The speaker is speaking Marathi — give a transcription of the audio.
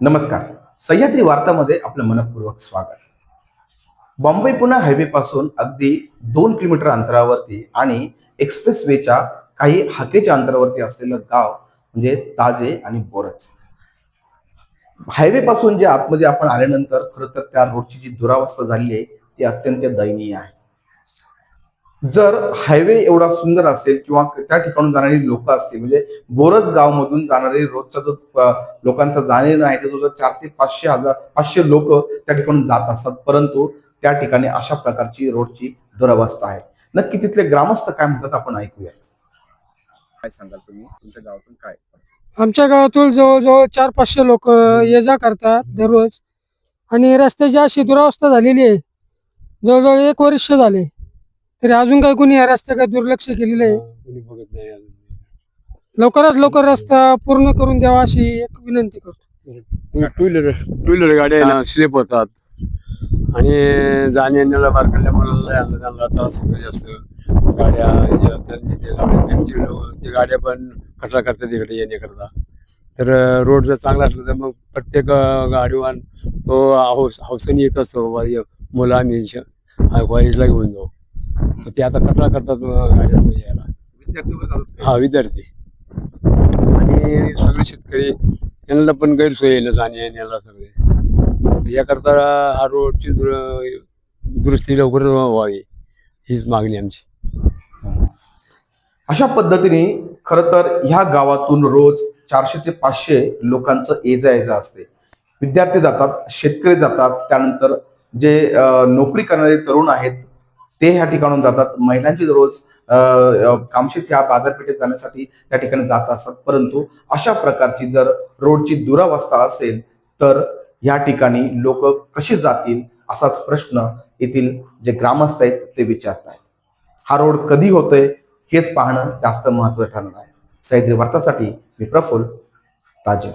नमस्कार. सह्याद्री वार्तामध्ये आपलं मनपूर्वक स्वागत. बॉम्बे पुणे हायवे पासून अगदी दोन किलोमीटर अंतरावरती आणि एक्सप्रेस वेच्या काही हाकेच्या अंतरावरती असलेलं गाव म्हणजे ताजे आणि बोरज. हायवे पासून जे आतमध्ये आपण आल्यानंतर खरं तर त्या रोडची जी दुरावस्था झाली आहे ती अत्यंत दयनीय आहे. जर हायवे एवढा सुंदर असेल किंवा त्या ठिकाणून जाणारी लोक असतील म्हणजे बोरज गाव मधून जाणारे रोजचा जो लोकांचा जाणे आहे तो चार ते पाचशे हजार पाचशे लोक त्या ठिकाणून जात असतात. परंतु त्या ठिकाणी अशा प्रकारची रोडची दुरावस्था आहे. नक्की तिथले ग्रामस्थ काय म्हणतात आपण ऐकूया. काय सांगाल तुम्ही? तुमच्या गावातून काय? आमच्या गावातून जवळजवळ चार पाचशे लोक ये जा करतात दररोज. आणि रस्त्याची अशी दुरावस्था झालेली आहे. जवळजवळ एक वर्ष झाले. तरी अजून काही कोणी या रस्त्याकडे दुर्लक्ष केलेलं आहे? कोणी बघत नाही अजून. लवकरात लवकर रस्ता पूर्ण करून द्यावा अशी एक विनंती करतो. टू व्हीलर टू व्हीलर गाड्या स्लिप होतात. आणि जाण्या येण्याला बारकडल्या मुलाला यांना त्यांना त्रास होतो जास्त. गाड्या ज्या त्यांनी ते लावले त्यांची लो- ते गाड्या पण कचरा करतात इकडे येण्याकरता. तर रोड जर चांगला असला तर मग प्रत्येक अं, गाडीवान तो हाऊस हाऊसनी येत असतो बाबा ये मुलं आम्ही श- कॉलेजला घेऊन जाऊ. तर ते आता कचरा करतात अं, गाड्या यायला. विद्यार्थी वगैरे जातात काय? हा विद्यार्थी. आणि सगळे शेतकरी यांना पण गैरसोय ना जाण्या येण्याला सगळे. याकरता हा रोडची दुर- दुरुस्ती लवकर व्हावी हीच मागणी आमची. अशा पद्धतीने खर तर ह्या गावातून रोज चारशे ते पाचशे लोकांचं ये जा ये जा असते. विद्यार्थी जातात शेतकरी जातात त्यानंतर जे अ, नोकरी करणारे तरुण आहेत ते ह्या ठिकाणून जातात. महिलांची रोज कामशेत ह्या बाजारपेठेत जाण्यासाठी त्या ठिकाणी जात असतात. परंतु अशा प्रकारची जर रोडची दुरावस्था असेल तर ह्या ठिकाणी लोक कशी जातील असाच प्रश्न येथील जे ग्रामस्थ आहेत ते विचारत आहेत हा रोड कधी होतोय हेच पाहणं जास्त महत्त्वाचं ठरणार आहे. सह्याद्री वार्तासाठी मी प्रफुल्ल ताजे.